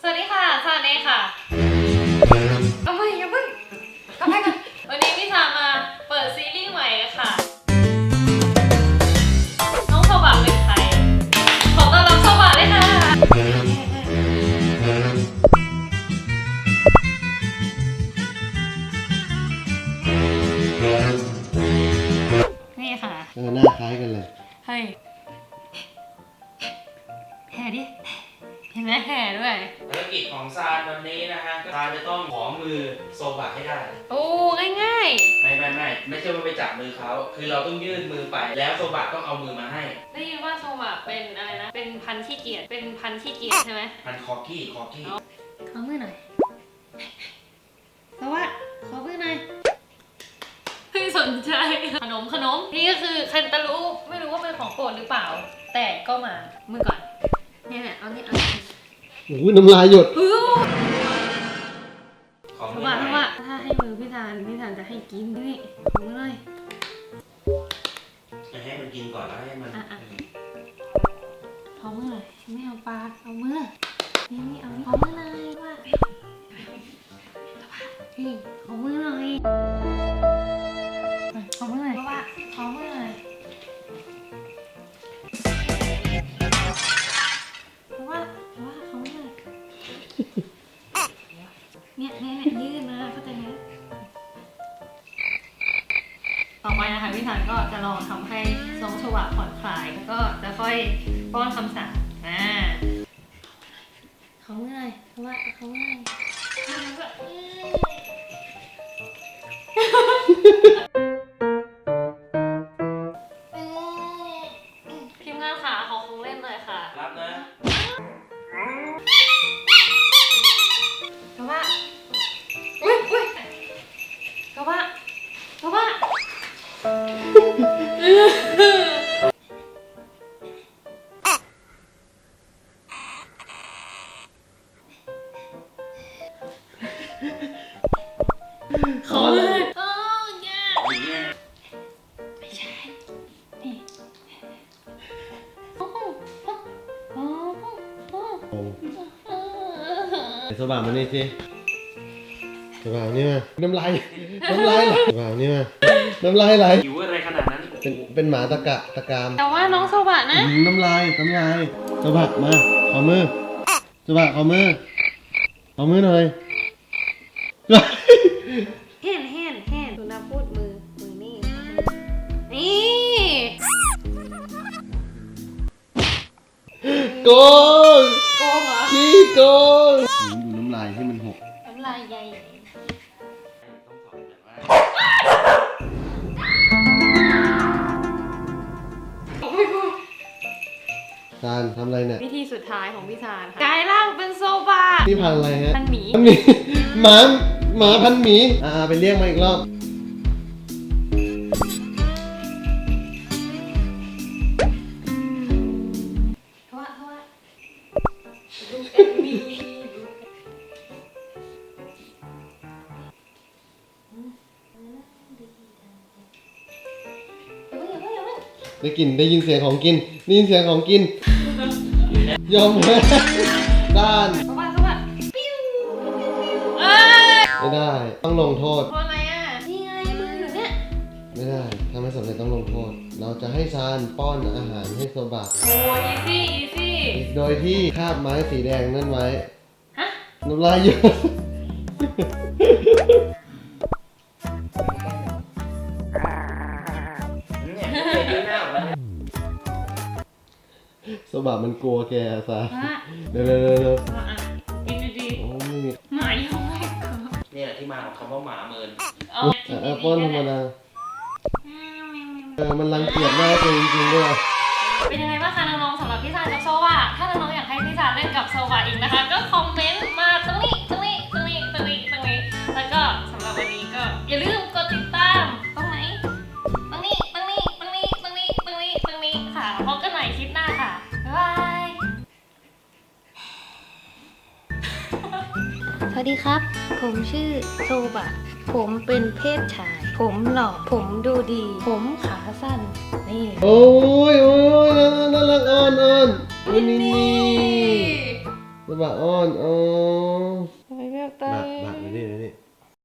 สวัสดีค่ะซาเน่ค่ะเอาไปอย่าเพิ่งกลับไปกันวันนี้พี่ซามาเปิดซีรีส์ใหม่ค่ะ น้องโซบะเป็นใคร ขอต้อนรับโซบะเลยค่ะนี่ค่ะ เออหน้าคล้ายกันเลย เฮ้ยแห่ดิ เห็นไหมแห่ด้วย ภารกิจของซานวันนี้นะฮะซานจะต้องขอมือโซบะให้ได้ โอ้ง่ายไม่ไม่ไม่ไม่ใช่ว่าไปจับมือเขาคือเราต้องยื่นมือไป แล้วโซบะต้องเอามือมาให้ ๆ ได้ยินว่าโซบะเป็นอะไรนะ เป็นพันธุ์ขี้เกียจ เป็นพันธุ์ขี้เกียจใช่ไหม มันคอกี้คอกี้ขอมือหน่อยเพราะว่าขอมือหน่อยไม่สนใจ ขนมขนม นี่ก็คือใครจะรู้ไม่รู้ว่าเป็นของโปรดหรือเปล่า แต่ก็มา มือก่อนเนี่ยเนี่ยเอานี่เอานี่ โอ้ยน้ำลายหยด อื้อของเพมืราะอว่าไหเพนราะว่าถ้าให้มือพี่ธานพี่ธานจะให้กินนี่ขอมือหน่อยจะให้มันกินก่อนแล้วให้มันอะอะขอมือหน่อยไม่เอาปากเอามือนี่นี่เอานี่ขอมือหน่อยว่านี่ขอมือหน่ ไปนะคะพี่ทันก็จะลองทำให้ทรงสว่างผ่อนคลายแล้วก็จะค่อยป้อนคำสั่งอ่าเขอมือหน่อยเพราะว่าขอมือหน่อย ขอเลยโอ้ยากอย่างเงี้ยไม่ใช่นี่โอ้โหโอ้โหโอ้โหโอ้โอ้โหไอ้สว่างมานี่สิสว่างนี่มาน้ำลายน้ำลายไหลสว่างนี่มาน้ำลายไหลหิวอะไรขนาดนั้นเป็นเป็นหมาตะกะตะกามแต่ว่าน้องโซบะนะอืมน้ำลายน้ำลายสว่างมาขอมือสว่างขอมือขอมือหน่อย โกงโกงเหรอขี้โกงดูน้ำลายที่มันหกน้ำลายใหญ่ต้องสอนแบบว่าซานทำอะไรเนี่ย วิธีสุดท้ายของพี่ซานค่ะกลายร่างเป็นโซบะนี่พันธุ์อะไรฮะพันหมีพันหมีหมาหมาพันหมี อ่าไปเรียกมาอีกรอบ ดูเอ็มวีอย่าเพิ่งอย่าเพิ่งอย่าเพิ่งได้กลินได้ยินเสียงของกินได้ยินเสียงของกินยอมแพ้ด้านเพราะว่าเพราะว่าปิ้วเอ้ยไม่ได้ ต้องลงโทษ เพราะอะไรอะ นี่ไงมืออยู่เนี่ยไม่ได้ถ้าไม่สำเร็จต้องลงโทษ เราจะให้ซานป้อนอาหารให้โซบะ โอ้ยซี่ โดยที่คาบไม้สีแดงนั่นไว้ ฮะ น้ำลายหยดเนี่ยเคยดูหน้าออกมาเนี่ยโซบะมันกลัวแกซะฮะเร็วเร็วเร็วเร็วอะกินดีโอ้ไม่มีๆหมายังไม่เกิดเนี่ยที่มาของคำว่าหมาเมินเอาอะอะป้อนธรรมดาเออมันรังเกียจหน้าตัวเองจริงๆด้วย เป็นยังไงบ้างคะน้องๆสำหรับพี่ซานกับโซวาถ้า น้องๆอยากให้พี่ซานเล่นกับโซวาอีกนะคะ ก็คอมเมนต์มาตรงนี้ตรงนี้ตรงนี้ตรงนี้ตรงนี้ แล้วก็สำหรับวันนี้ก็อย่าลืมกดติดตามตรงไหนตรงนี้ตรงนี้ตรงนี้ตรงนี้ตรงนี้ตรงนี้ค่ะพบกันใหม่คลิปหน้าค่ะบ๊ายบายสวัสดีครับ ผมชื่อโซบะ ผมเป็นเพศชาย ผมหล่อ ผมดูดี ผมขาสั้น นี่ โอ้ยโอ้ยน่าน่ารักอ่อนอ่อนวัน นี้นี่สบะอ้อนอ้อ